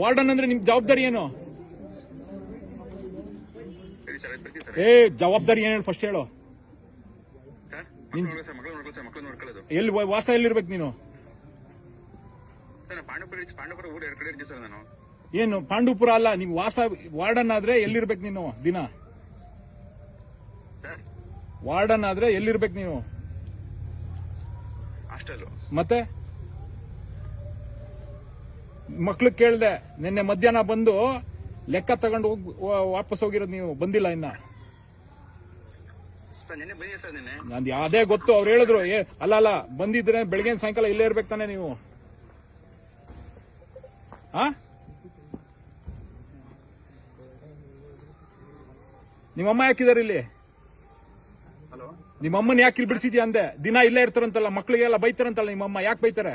Warden ಅಂದ್ರೆ ನಿಮ್ ಜವಾಬ್ದಾರಿ ಏನು? ಏ ಜವಾಬ್ದಾರಿ ಏನೇನು ಫಸ್ಟ್ ಹೇಳು. ಎಲ್ಲಿ ವಾಸ ಎಲ್ಲಿರ್ಬೇಕು ನೀನು? ಏನು ಪಾಂಡುಪುರ ಅಲ್ಲ ನಿಮ್ ವಾಸ ವಾರ್ಡನ್ ಆದ್ರೆ ಎಲ್ಲಿರ್ಬೇಕು ನೀನು ದಿನ? ವಾರ್ಡನ್ ಆದ್ರೆ ಎಲ್ಲಿರ್ಬೇಕು ನೀವು ಮತ್ತೆ? ಮಕ್ಳು ಕೇಳ್ದೆ ನಿನ್ನೆ ಮಧ್ಯಾಹ್ನ ಬಂದು ಲೆಕ್ಕ ತಗೊಂಡು ಹೋಗ್ ವಾಪಸ್ ಹೋಗಿರೋದು ನೀವು ಬಂದಿಲ್ಲ ಇನ್ನ. ನಂದು ಅದೇ ಗೊತ್ತು ಅವ್ರು ಹೇಳಿದ್ರು ಏ ಅಲ್ಲ ಅಲ್ಲ ಬಂದಿದ್ರೆ ಬೆಳಗ್ಗೆ ಸಾಯಂಕಾಲ ಇಲ್ಲೇ ಇರ್ಬೇಕು ತಾನೆ ನೀವು. ಆ? ನಿಮ್ಮಮ್ಮ ಯಾಕಿದಾರೆ ಇಲ್ಲಿ? ನಿಮ್ಮಮ್ಮನ ಯಾಕೆ ಇಲ್ಲಿ ಬಿಡಿಸಿದ್ಯಾ ಅಂದೆ? ದಿನ ಇಲ್ಲೇ ಇರ್ತಾರಂತಲ್ಲ ಮಕ್ಳಿಗೆಲ್ಲ ಬೈತಾರಂತಲ್ಲ ನಿಮ್ಮಮ್ಮ ಯಾಕೆ ಬೈತಾರೆ?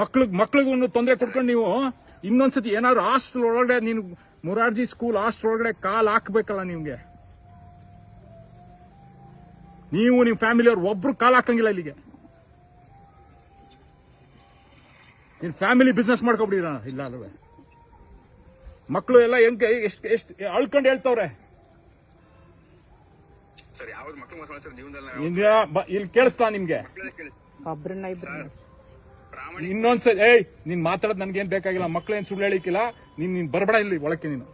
ಮಕ್ಳಿಗೆ ಮಕ್ಳಿಗೂ ಒಂದು ತೊಂದರೆ ಕೊಡ್ಕೊಂಡು ನೀವು ಇನ್ನೊಂದ್ಸತಿ ಏನಾದ್ರು ಹಾಸ್ಟೆಲ್ ಒಳಗಡೆ ನೀನು ಮುರಾರ್ಜಿ ಸ್ಕೂಲ್ ಹಾಸ್ಟೆಲ್ ಒಳಗಡೆ ಕಾಲ್ ಹಾಕ್ಬೇಕಲ್ಲ ನಿಮ್ಗೆ. ನೀವು ನಿಮ್ಮ ಫ್ಯಾಮಿಲಿಯವ್ರು ಒಬ್ರು ಕಾಲ್ ಹಾಕಂಗಿಲ್ಲ ಇಲ್ಲಿಗೆ. ನೀನ್ ಫ್ಯಾಮಿಲಿ ಬಿಸ್ನೆಸ್ ಮಾಡ್ಕೊಬಿಡಿರ ಇಲ್ಲ ಅಲ್ವೇ. ಮಕ್ಕಳು ಎಲ್ಲ ಹೆಂಗೆ ಎಷ್ಟು ಎಷ್ಟು ಅಳ್ಕೊಂಡು ಹೇಳ್ತವ್ರೆ. ಇಲ್ಲಿ ಕೇಳಿಸ್ತಾ ನಿಮ್ಗೆ. ಒಬ್ರನ್ನ ಪ್ರಾಮಾಣಿಕ ಇನ್ನೊಂದ್ಸರಿ ಏಯ್, ನೀನ್ ಮಾತಾಡೋದು ನನ್ಗೇನ್ ಬೇಕಾಗಿಲ್ಲ, ಮಕ್ಳೇನ್ ಸುಳ್ಳು ಹೇಳಿಕ್ಕಿಲ್ಲ, ನೀನ್ ನೀನ್ ಬರ್ಬೇಡ ಇಲ್ಲಿ ಒಳಕ್ಕೆ ನೀನು.